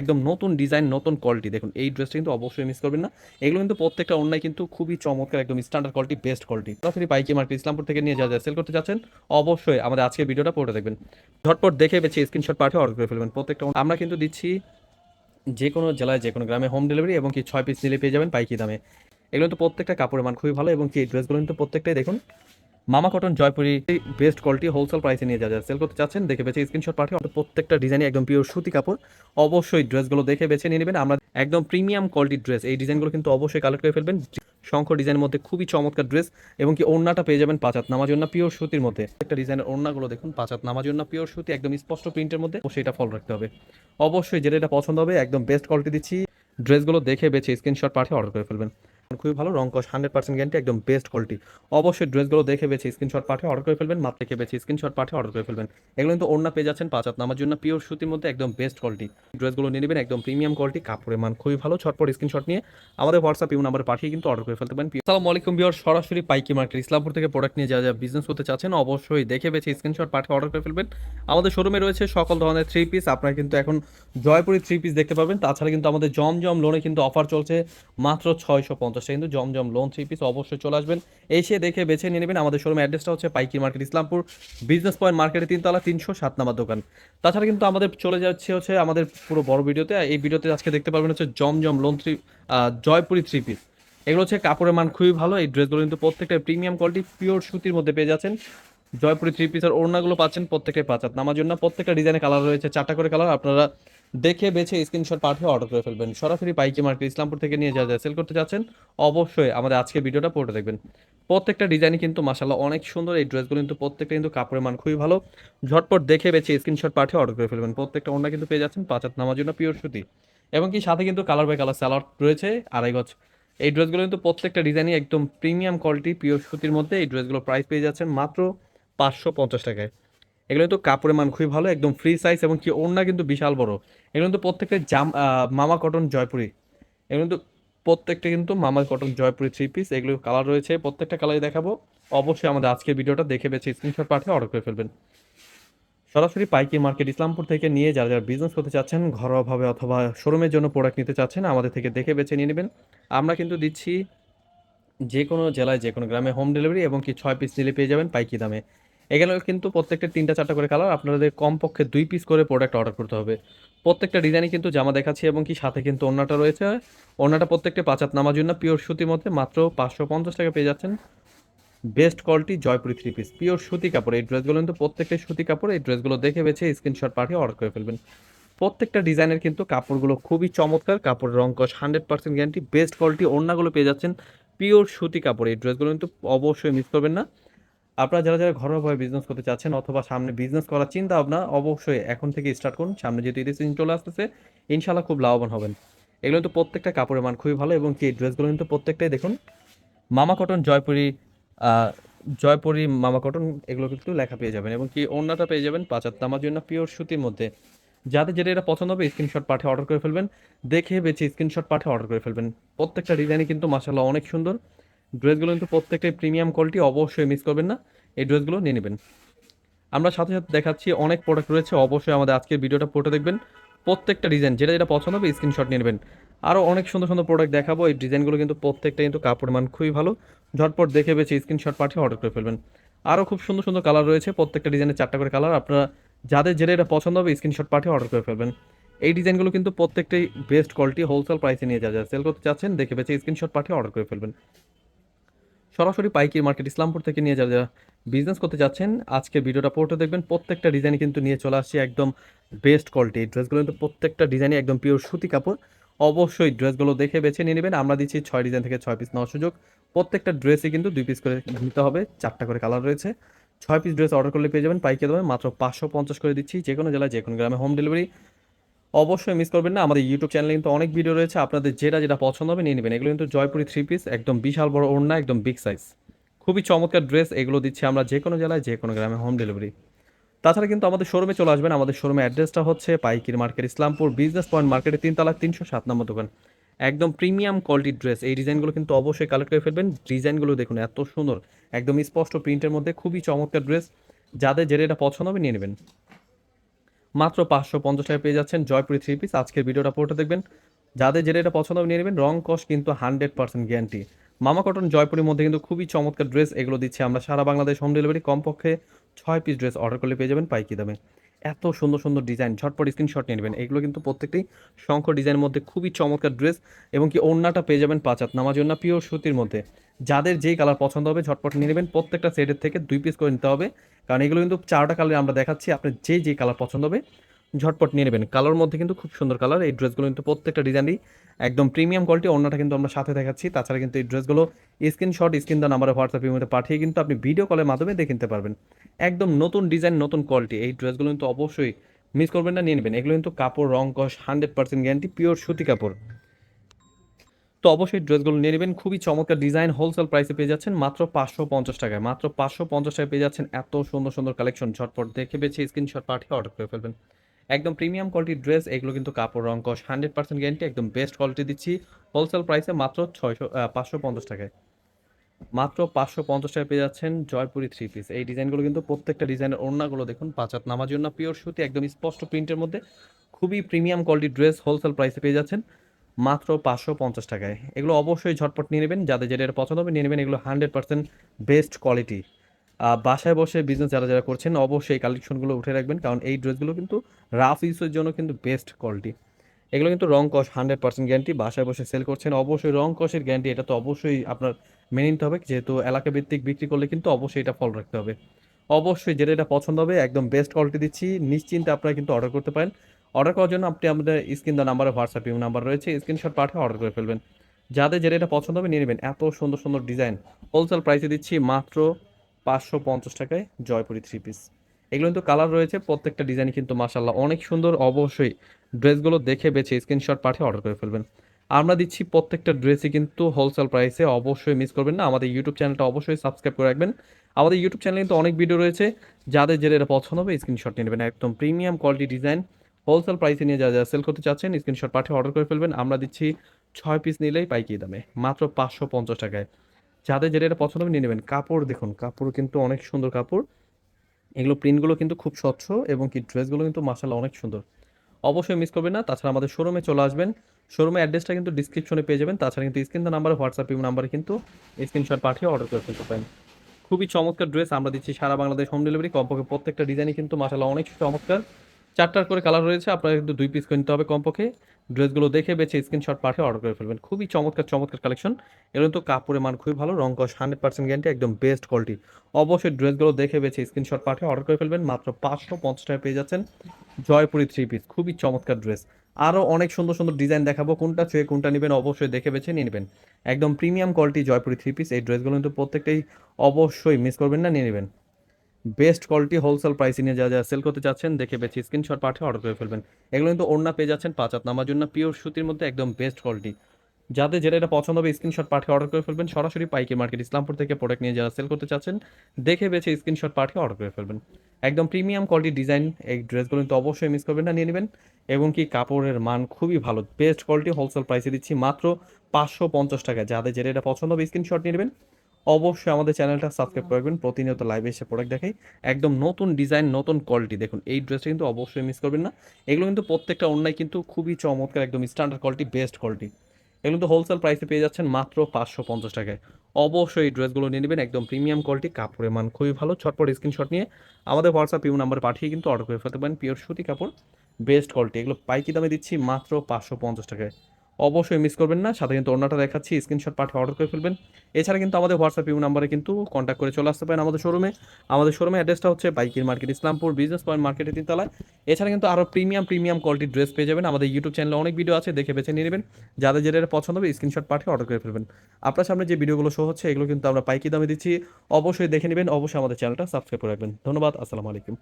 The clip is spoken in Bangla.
একদম নতুন ডিজাইন নতুন কোয়ালিটি দেখুন, এই ড্রেসটা কিন্তু অবশ্যই মিস করবেন না। এগুলো কিন্তু প্রত্যেকটা অন্যায় কিন্তু খুবই চমৎকার, একদম স্ট্যান্ডার্ড কোয়ালিটি বেস্ট কোয়ালিটি সরাসরি পাইকি মার্কেট, ইসলামপুর থেকে নিয়ে যা যা সেল করতে যাচ্ছেন, অবশ্যই আমাদের আজকের ভিডিওটা পড়ে দেখবেন। ঝটপট দেখে বেছে স্ক্রিনশট পাঠিয়ে অর্ডার করে ফেলবেন। প্রত্যেকটা আমরা কিন্তু দিচ্ছি যে কোনো জেলায় যে কোনো গ্রামে হোম ডেলিভারি এবং কি ছয় পিস নিলে পেয়ে যাবেন পাইকি দামে। এগুলো তো প্রত্যেকটা কাপড়ের মান খুবই ভালো এবং কি ড্রেসগুলো কিন্তু প্রত্যেকটাই দেখুন মামা cotton, Jaipuri best quality wholesale প্রাইসে নিয়ে যা যা সেল করতে চাচ্ছেন, দেখে বেছে স্ক্রিনশট পাঠিয়ে অর্থাৎ প্রত্যেকটা ডিজাইনই একদম পিওর সুতি কাপড়, অবশ্যই ড্রেসগুলো দেখে বেছে নিয়ে নেবেন। আমরা একদম প্রিমিয়াম কোয়ালিটির ড্রেস এই ডিজাইনগুলো কিন্তু অবশ্যই কালেক্ট করে ফেলবেন। শঙ্খ ডিজাইনের মধ্যে খুবই চমৎকার ড্রেস এবং কি ওড়নাটা পেয়ে যাবেন পাঁচাত নামার জন্য পিওর সুতির মধ্যে। একটা ডিজাইনের ওড়নাগুলো দেখুন, পাঁচাত নামার জন্য পিওর সুতি, একদম স্পষ্ট প্রিন্টের মধ্যে এটা ফলো রাখতে হবে। অবশ্যই যেটা এটা পছন্দ হবে, একদম বেস্ট কোয়ালিটি দিচ্ছি। ড্রেসগুলো দেখে বেছে স্ক্রিনশট পাঠিয়ে অর্ডার করে ফেলবেন। খুবই ভালো। রং কস হান্ড্রেড পার্সেন্ট গ্যারান্টি একদম বেস্ট কোয়ালিটি অবশ্যই ড্রেসগুলো দেখে বেছে স্ক্রিনশট পাঠিয়ে অর্ডার করে ফেলবেন, মাত্র দেখে বেছে স্ক্রিনশট পাঠিয়ে অর্ডার করে ফেলবেন। এগুলো কিন্তু অন্য পেয়ে যাচ্ছেন পাঁচ হাত নামার জন্য পিওর সুতির মধ্যে একদম বেস্ট কোয়ালিটি ড্রেসগুলো নিয়ে নেবেন, একদম প্রিমিয়াম কোয়ালিটি কাপড়ের মান খুবই ভালো। ছটপট স্ক্রিনশট নিয়ে আমাদের হোয়াটসঅ্যাপ ইউ নাম্বার পাঠিয়ে কিন্তু অর্ডার করে ফেলতে পারেন। আসসালামু আলাইকুম বিয়ার সরাসরি পাইকি মার্কেট ইসলামপুর থেকে প্রোডাক্ট নিয়ে যা যা বিজনেস করতে চাচ্ছেন, অবশ্যই দেখে বেছে স্ক্রিনশট পাঠিয়ে অর্ডার করে ফেলবেন। আমাদের শোরুমে রয়েছে সকল ধরনের থ্রি পিস আপনারা কিন্তু এখন জয়পুরি থ্রি পিস দেখতে পাবেন। তাছাড়া কিন্তু আমাদের জমজম লোনে কিন্তু অফার চলছে মাত্র ছয়শো পঞ্চাশ কিন্তু জমজম লোন থ্রি পিস অবশ্যই চলে আসবেন। এসে দেখে বেছে নিয়ে নেবেন। আমাদের শোরুম অ্যাড্রেসটা হচ্ছে পাইকি মার্কেট ইসলামপুর বিজনেস পয়েন্ট মার্কেটে তিনতলা, তিনশো সাত নাম্বার দোকান। তাছাড়া কিন্তু আমাদের চলে যাচ্ছে হচ্ছে আমাদের পুরো বড় ভিডিওতে। এই ভিডিওতে আজকে দেখতে পারবেন হচ্ছে Zamzam lawn three Jaipuri three piece এগুলো হচ্ছে কাপড়ের মান খুবই ভালো। এই ড্রেসগুলো কিন্তু প্রত্যেকটা প্রিমিয়াম কোয়ালিটি পিওর সুতির মধ্যে পেয়ে যাচ্ছেন। জয়পুরি থ্রি পিসের ওড়নাগুলো পাচ্ছেন প্রত্যেকটাই পাঁচাত নামার জন্য প্রত্যেকটা ডিজাইনের কালার রয়েছে, চারটা করে কালার আপনারা দেখে, বেছে স্ক্রিনশট পাঠিয়ে অর্ডার করে ফেলবেন। সরাসরি পাইকি মার্কেট ইসলামপুর থেকে নিয়ে যা যা সেল করতে চাচ্ছেন অবশ্যই আমাদের আজকের ভিডিওটা পড়ে দেখবেন। প্রত্যেকটা ডিজাইনই কিন্তু মাসাল্লাহ অনেক সুন্দর। এই ড্রেসগুলো কিন্তু প্রত্যেকটা কিন্তু কাপড়ের মান খুবই ভালো। ঝটপট দেখে, বেছে স্ক্রিনশট পাঠিয়ে অর্ডার করে ফেলবেন। প্রত্যেকটা ওড়না কিন্তু পেয়ে যাচ্ছেন পাঁচাত নামার জন্য পিওর সুতি। এবং কি, সাথে কিন্তু কালার বাই কালার স্যালাড রয়েছে, আড়াই গজ। এই ড্রেসগুলো কিন্তু প্রত্যেকটা ডিজাইনই একদম প্রিমিয়াম কোয়ালিটি পিওর সুতির মধ্যে এই ড্রেসগুলো প্রাইস পেয়ে যাচ্ছেন মাত্র পাঁচশো পঞ্চাশ টাকায়। এগুলো কিন্তু কাপড়ের মান খুবই ভালো, একদম ফ্রি সাইজ এবং কি ওড়না কিন্তু বিশাল বড়। এগুলো কিন্তু প্রত্যেকটা জাম মামা কটন জয়পুরি। এগুলো কিন্তু প্রত্যেকটা কিন্তু মামা কটন জয়পুরি থ্রি পিস এগুলো কালার রয়েছে, প্রত্যেকটা কালারই দেখাবো। অবশ্যই আমাদের আজকের ভিডিওটা দেখে বেছে স্ক্রিনশট পাঠিয়ে অর্ডার করে ফেলবেন। সরাসরি পাইকি মার্কেট ইসলামপুর থেকে নিয়ে যারা যারা বিজনেস করতে চাচ্ছেন ঘরোয়াভাবে অথবা শোরুমের জন্য প্রোডাক্ট নিতে চাচ্ছেন, আমাদের থেকে দেখে বেছে নিয়ে নেবেন। আমরা কিন্তু দিচ্ছি যে কোনো জেলায়, যে কোনো গ্রামে হোম ডেলিভারি এবং কি ছয় পিস নিলে পেয়ে যাবেন পাইকি দামে। এখানে কিন্তু প্রত্যেকটা তিনটা, চারটা করে কালার আপনাদের কমপক্ষে দুই পিস করে প্রোডাক্ট অর্ডার করতে হবে। প্রত্যেকটা ডিজাইনই কিন্তু জামা দেখাচ্ছি এবং কি সাথে কিন্তু ওড়নাটা রয়েছে। ওড়নাটা প্রত্যেকটা পাঁচাত নামার জন্য পিওর সুতির মধ্যে মাত্র পাঁচশো পঞ্চাশ টাকা পেয়ে যাচ্ছেন। Best quality Jaipuri three piece pure সুতি কাপড়। এই ড্রেসগুলো কিন্তু প্রত্যেকটাই সুতি কাপড়, এই ড্রেসগুলো দেখে বেছে স্ক্রিনশট পাঠিয়ে অর্ডার করে ফেলবেন। প্রত্যেকটা ডিজাইনের কিন্তু কাপড়গুলো খুবই চমৎকার, কাপড়ের কস hundred percent guarantee best quality ওড়নাগুলো পেয়ে যাচ্ছেন পিওর সুতি কাপড়। এই ড্রেসগুলো কিন্তু অবশ্যই মিস করবেন না। আপনারা যারা যারা ঘরোয়াভাবে বিজনেস করতে চাচ্ছেন অথবা সামনে বিজনেস করার চিন্তা ভাবনা অবশ্যই এখন থেকে স্টার্ট করুন। সামনে যেহেতু ঈদের সিজন চলে আসতেছে ইনশাল্লাহ খুব লাভবান হবেন। এগুলো কিন্তু প্রত্যেকটা কাপড়ের মান খুবই ভালো এবং কি এই ড্রেসগুলো কিন্তু প্রত্যেকটাই দেখুন। মামা কটন জয়পুরি জয়পুরি, মামা কটন এগুলো কিন্তু লেখা পেয়ে যাবেন এবং কি অন্যটা পেয়ে যাবেন পাঁচাত নামার জন্য পিওর সুতির মধ্যে। যাদের যেটা এটা পছন্দ হবে স্ক্রিনশট পাঠিয়ে অর্ডার করে ফেলবেন, দেখে বেছে স্ক্রিনশট পাঠিয়ে অর্ডার করে ফেলবেন। প্রত্যেকটা ডিজাইনই কিন্তু মাসাল্লাহ অনেক সুন্দর। ড্রেসগুলো কিন্তু প্রত্যেকটাই প্রিমিয়াম কোয়ালিটি অবশ্যই মিস করবেন না। এই ড্রেসগুলো নিয়ে নেবেন। আমরা সাথে সাথে দেখাচ্ছি, অনেক প্রোডাক্ট রয়েছে, অবশ্যই আমাদের আজকের ভিডিওটা পড়ে দেখবেন। প্রত্যেকটা ডিজাইন যেটা যেটা পছন্দ হবে স্ক্রিনশট নিয়ে নেবেন। আরও অনেক সুন্দর সুন্দর প্রোডাক্ট দেখাবো, এই ডিজাইনগুলো কিন্তু প্রত্যেকটা কিন্তু কাপড় মান খুবই ভালো। ঝটপট দেখে বেছে স্ক্রিনশট পাঠিয়ে অর্ডার করে ফেলবেন। আরও খুব সুন্দর সুন্দর কালার রয়েছে, প্রত্যেকটা ডিজাইনের চারটা করে কালার আপনারা যাদের যেটা এটা পছন্দ হবে স্ক্রিনশট পাঠিয়ে অর্ডার করে ফেলবেন। এই ডিজাইনগুলো কিন্তু প্রত্যেকটাই বেস্ট কোয়ালিটি হোলসেল প্রাইসে নিয়ে যা যা সেল করতে চাচ্ছেন, দেখে বেছে স্ক্রিনশট পাঠিয়ে অর্ডার করে ফেলবেন। সরাসরি পাইকির মার্কেট ইসলামপুর থেকে নিয়ে যারা যারা বিজনেস করতে যাচ্ছেন, আজকে ভিডিওটা পড়তে দেখবেন। প্রত্যেকটা ডিজাইন কিন্তু নিয়ে চলে আসছে একদম বেস্ট কোয়ালিটি এই ড্রেসগুলো কিন্তু প্রত্যেকটা ডিজাইনই একদম পিওর সুতি কাপড়। অবশ্যই ড্রেসগুলো দেখে বেছে নিয়ে নেবেন। আমরা দিচ্ছি ছয় ডিজাইন থেকে ছয় পিস নেওয়ার সুযোগ। প্রত্যেকটা ড্রেসই কিন্তু দুই পিস করে নিতে হবে। চারটা করে কালার রয়েছে। ছয় পিস ড্রেস অর্ডার করলে পেয়ে যাবেন পাইকে দেবেন। মাত্র পাঁচশো পঞ্চাশ করে দিচ্ছি। যে কোনো জেলায় যে কোনো গ্রামে হোম ডেলিভারি অবশ্যই মিস করবেন না। আমাদের ইউটিউব চ্যানেলে কিন্তু অনেক ভিডিও রয়েছে। আপনাদের যেটা যেটা পছন্দ হবে নিয়ে নেবেন। এগুলো কিন্তু জয়পুরি থ্রি পিস একদম বিশাল বড় ওড়না, একদম বিগ সাইজ খুবই চমৎকার ড্রেস এগুলো দিচ্ছি আমরা যে কোনো জেলায়, যে কোনো গ্রামে হোম ডেলিভারি তাছাড়া কিন্তু আমাদের শোরুমে চলে আসবেন। আমাদের শোরুমে অ্যাড্রেসটা হচ্ছে পাইকির মার্কেট ইসলামপুর বিজনেস পয়েন্ট মার্কেটে তিনতলা, তিনশো সাত নম্বর দোকান। একদম প্রিমিয়াম কোয়ালিটির ড্রেস এই ডিজাইনগুলো কিন্তু অবশ্যই কালেক্ট করে ফেলবেন। ডিজাইনগুলো দেখুন, এত সুন্দর। একদম স্পষ্ট প্রিন্টের মধ্যে খুবই চমৎকার ড্রেস যাদের যেটা এটা পছন্দ হবে নিয়ে নেবেন। মাত্র পাঁচশো পঞ্চাশ টাকা পেয়ে যাচ্ছেন জয়পুরি থ্রি পিস আজকের ভিডিওটা পুরোটা দেখবেন। যাদের যেটা এটা পছন্দ নিয়ে নেবেন। রং কস্ট কিন্তু হান্ড্রেড পার্সেন্ট গ্যারান্টি মামা কটন জয়পুরের মধ্যে কিন্তু খুবই চমৎকার ড্রেস এগুলো দিচ্ছে আমরা। সারা বাংলাদেশ হোম ডেলিভারি কমপক্ষে ছয় পিস ড্রেস অর্ডার করলে পেয়ে যাবেন পাইকি দামে। এত সুন্দর সুন্দর ডিজাইন, ঝটপট স্ক্রিনশট নিয়ে নেবেন। এগুলো কিন্তু প্রত্যেকটি শঙ্খ ডিজাইনের মধ্যে খুবই চমৎকার ড্রেস এবং কি ওড়নাটা পেয়ে যাবেন পাঁচাত নামাজ ওড়না পিওর সুতির মধ্যে। যাদের যেই কালার পছন্দ হবে, ঝটপট নিয়ে নেবেন। প্রত্যেকটা সেটের থেকে দুই পিস করে নিতে হবে। কারণ এগুলো কিন্তু চারটা কালার আমরা দেখাচ্ছি আপনার যে যে কালার পছন্দ হবে ঝটপট নিয়ে নেবেন। কালার মধ্যে কিন্তু খুব সুন্দর কালার এই ড্রেসগুলো কিন্তু প্রত্যেকটা ডিজাইনই একদম প্রিমিয়াম কোয়ালিটি অন্যটা কিন্তু আমরা সাথে দেখাচ্ছি। তাছাড়া কিন্তু এই ড্রেসগুলো স্ক্রিনশট স্ক্রিন দা নাম্বারে হোয়াটসঅ্যাপের মধ্যে পাঠিয়ে কিন্তু আপনি ভিডিও কলের মাধ্যমে দেখে নিতে পারবেন। একদম নতুন ডিজাইন নতুন কোয়ালিটি এই ড্রেসগুলো কিন্তু অবশ্যই মিস করবেন না, নিয়ে নেবেন। এগুলো কিন্তু কাপড়, রং, কস হান্ড্রেড পার্সেন্ট গ্যারান্টি পিওর সুতি কাপড়। তো অবশ্যই ড্রেসগুলো নিয়ে নেবেন। খুবই চমৎকার ডিজাইন হোলসেল প্রাইসে পেয়ে যাচ্ছেন মাত্র পাঁচশো পঞ্চাশ টাকায়। মাত্র পাঁচশো পঞ্চাশ টাকায় পেয়ে যাচ্ছেন এত সুন্দর সুন্দর কালেকশন ঝটপট দেখে বেছে স্ক্রিনশট পাঠিয়ে অর্ডার করে ফেলবেন। একদম প্রিমিয়াম কোয়ালিটির ড্রেস এগুলো কিন্তু কাপড়, রং, কস হান্ড্রেড পার্সেন্ট গ্যারান্টি একদম বেস্ট কোয়ালিটি দিচ্ছি। হোলসেল প্রাইসে মাত্র ছয়শো পাঁচশো পঞ্চাশ টাকায়। মাত্র পাঁচশো পঞ্চাশ টাকায় পেয়ে যাচ্ছেন জয়পুরি থ্রি পিস এই ডিজাইনগুলো কিন্তু প্রত্যেকটা ডিজাইনের ওড়নাগুলো দেখুন পাঁচাত নামার জন্য পিওর সুতি, একদম স্পষ্ট প্রিন্টের মধ্যে। খুবই প্রিমিয়াম কোয়ালিটির ড্রেস হোলসেল প্রাইসে পেয়ে যাচ্ছেন মাত্র পাঁচশো পঞ্চাশ টাকায়। এগুলো অবশ্যই ঝটপট নিয়ে নেবেন, যাদের যেটা পছন্দ হবে নিয়ে নেবেন। এগুলো হান্ড্রেড পার্সেন্ট বেস্ট কোয়ালিটি বাসায় বসে বিজনেস যারা যারা করছেন, অবশ্যই কালেকশনগুলো উঠে রাখবেন, কারণ এই ড্রেসগুলো কিন্তু রাফ ইউসের জন্য কিন্তু বেস্ট কোয়ালিটি এগুলো কিন্তু রং কস হান্ড্রেড পার্সেন্ট গ্যারান্টি বাসায় বসে সেল করছেন, অবশ্যই রং কসের গ্যারান্টি এটা তো অবশ্যই আপনার মেনে নিতে হবে, যেহেতু এলাকা ভিত্তিক বিক্রি করলে কিন্তু অবশ্যই এটা ফলো রাখতে হবে। অবশ্যই যেটা এটা পছন্দ হবে, একদম বেস্ট কোয়ালিটি দিচ্ছি, নিশ্চিন্তে আপনারা কিন্তু অর্ডার করতে পারেন। অর্ডার করার জন্য আপনি আমাদের স্ক্রিন দা নাম্বারে হোয়াটসঅ্যাপ ইউ নাম্বার রয়েছে স্ক্রিনশট পাঠিয়ে অর্ডার করে ফেলবেন। যাদের যেটা এটা পছন্দ হবে, নিয়ে নেবেন। এত সুন্দর সুন্দর ডিজাইন হোলসেল প্রাইসে দিচ্ছি মাত্র পাঁচশো পঞ্চাশ টাকায় জয়পুরি থ্রি পিস এগুলো কিন্তু কালার রয়েছে, প্রত্যেকটা ডিজাইন কিন্তু মাসাল্লাহ অনেক সুন্দর। অবশ্যই ড্রেসগুলো দেখে বেছে স্ক্রিনশট পাঠিয়ে অর্ডার করে ফেলবেন। আমরা দিচ্ছি প্রত্যেকটা ড্রেসই কিন্তু হোলসেল প্রাইসে অবশ্যই মিস করবেন না। আমাদের ইউটিউব চ্যানেলটা অবশ্যই সাবস্ক্রাইব করে রাখবেন। আমাদের ইউটিউব চ্যানেলে কিন্তু অনেক ভিডিও রয়েছে। যাদের যেটা এটা পছন্দ হবে স্ক্রিনশট নিয়ে নেবেন। একদম প্রিমিয়াম কোয়ালিটি ডিজাইন হোলসেল প্রাইসে নিয়ে যা যা সেল করতে চাচ্ছেন স্ক্রিনশট পাঠিয়ে অর্ডার করে ফেলবেন। আমরা দিচ্ছি ছয় পিস নিলেই পাইকি দামে, মাত্র পাঁচশো পঞ্চাশ টাকায়। যাদের যেটা এটা পছন্দ হবে নিয়ে নেবেন। কাপড় দেখুন, কাপড় কিন্তু অনেক সুন্দর কাপড়। এগুলো প্রিন্টগুলো কিন্তু খুব স্বচ্ছ এবং কি ড্রেসগুলো কিন্তু মাসাল্লাহ অনেক সুন্দর। অবশ্যই মিস করবেন না, তাছাড়া আমাদের শোরুমে চলে আসবেন। শোরুমের অ্যাড্রেসটা কিন্তু ডিসক্রিপশনে পেয়ে যাবেন, তাছাড়া কিন্তু স্ক্রিন নাম্বারে হোয়াটসঅ্যাপ নাম্বারে কিন্তু স্ক্রিনশট পাঠিয়ে অর্ডার করে ফেলতে পারেন। খুবই চমৎকার ড্রেস আমরা দিচ্ছি সারা বাংলাদেশ হোম ডেলিভারি। কমপক্ষে প্রত্যেকটা ডিজাইনই কিন্তু মাসাল্লাহ অনেক চমৎকার। চারটার করে কালার রয়েছে, আপনারা কিন্তু দুই পিস করে নিতে হবে কমপক্ষে। ড্রেসগুলো দেখে বেছে স্ক্রিনশট পাঠিয়ে অর্ডার করে ফেলবেন। খুবই চমৎকার চমৎকার কালেকশন এগুলো তো কাপড়ের মান খুবই ভালো, রং কস হান্ড্রেড পার্সেন্ট গ্যারান্টি একদম বেস্ট কোয়ালিটি অবশ্যই ড্রেসগুলো দেখে বেছে স্ক্রিনশট পাঠিয়ে অর্ডার করে ফেলবেন। মাত্র পাঁচশো পঞ্চাশ টাকা পেয়ে যাচ্ছেন জয়পুরি থ্রি পিস খুবই চমৎকার ড্রেস আরও অনেক সুন্দর সুন্দর ডিজাইন দেখাবো, কোনটা ছুঁয়ে, কোনটা নেবেন, অবশ্যই দেখে বেছে নিয়ে নেবেন। একদম premium quality Jaipuri three piece এই ড্রেসগুলো কিন্তু প্রত্যেকটাই অবশ্যই মিস করবেন না, নিয়ে নেবেন। বেস্ট কোয়ালিটি হোলসেল প্রাইসে নিয়ে যা যা সেল করতে চাচ্ছেন, দেখে বেছে স্ক্রিনশট পাঠিয়ে অর্ডার করে ফেলবেন। এগুলো কিন্তু ওড়না পেয়ে যাচ্ছেন পাঁচ হাত নামার জন্য। পিওর সুতির মধ্যে একদম বেস্ট কোয়ালিটি। যাদের যেটা এটা পছন্দ হবে, স্ক্রিনশট পাঠিয়ে অর্ডার করে ফেলবেন। সরাসরি পাইকি মার্কেট, ইসলামপুর থেকে প্রোডাক্ট নিয়ে যারা সেল করতে চাচ্ছেন, দেখে বেছে স্ক্রিনশট পাঠিয়ে অর্ডার করে ফেলবেন। একদম প্রিমিয়াম কোয়ালিটি ডিজাইন এই ড্রেসগুলো কিন্তু অবশ্যই মিস করবেন না, নিয়ে নেবেন। এবং কি কাপড়ের মান খুবই ভালো। বেস্ট কোয়ালিটি হোলসেল প্রাইসে দিচ্ছি মাত্র পাঁচশো পঞ্চাশ টাকা যাদের যেটা এটা পছন্দ হবে, স্ক্রিনশট নিয়ে নেবেন। অবশ্যই আমাদের চ্যানেলটা সাবস্ক্রাইব করবেন প্রতিনিয়ত লাইভে এসে প্রোডাক্ট দেখাই। একদম নতুন ডিজাইন নতুন কোয়ালিটি দেখুন এই ড্রেসটা কিন্তু অবশ্যই মিস করবেন না। এগুলো কিন্তু প্রত্যেকটা অন্যায় কিন্তু খুবই চমৎকার একদম স্ট্যান্ডার্ড কোয়ালিটি বেস্ট কোয়ালিটি এগুলো কিন্তু হোলসেল প্রাইসে পেয়ে যাচ্ছেন মাত্র পাঁচশো পঞ্চাশ টাকায়। অবশ্যই এই ড্রেসগুলো নিয়ে নেবেন একদম প্রিমিয়াম কোয়ালিটি কাপড়ের মান খুবই ভালো। ছটপট স্ক্রিনশট নিয়ে আমাদের হোয়াটসঅ্যাপ ইউ নাম্বার পাঠিয়ে কিন্তু অর্ডার করে ফেলতে পারেন। পিওর সুতি কাপড় বেস্ট কোয়ালিটি এগুলো পাইকি দামে দিচ্ছি মাত্র পাঁচশো পঞ্চাশ টাকায়। অবশ্যই মিস করবেন না। সাথে কিন্তু অন্যটা দেখাচ্ছি স্ক্রিনশট পাঠিয়ে অর্ডার করে ফেলবেন। এছাড়া কিন্তু আমাদের হোয়াটসঅ্যাপ ইউ নাম্বারে কিন্তু কন্ট্যাক্ট করে চলে আসতে পারেন আমাদের শোরুমে আমাদের শোরুমে অ্যাড্রেসটা হচ্ছে বাইকির মার্কেট, ইসলামপুর বিজনেস পয়েন্ট মার্কেটের তিনতলায়। এছাড়া কিন্তু আরও প্রিমিয়াম প্রিমিয়াম কোয়ালিটির ড্রেস পেয়ে যাবেন। আমাদের ইউটিউব চ্যানেলে অনেক ভিডিও আছে, দেখে বেছে নিয়ে নেবেন। যাদের যেটা পছন্দ হবে স্ক্রিনশট পাঠিয়ে অর্ডার করে ফেলবেন। আপনার সামনে যে ভিডিওগুলো শো হচ্ছে, এগুলো কিন্তু আমরা পাইকি দামে দিচ্ছি। অবশ্যই দেখে নেবেন, অবশ্যই আমাদের চ্যানেলটা সাবস্ক্রাইব করে রাখবেন। ধন্যবাদ, আসসালামু আলাইকুম।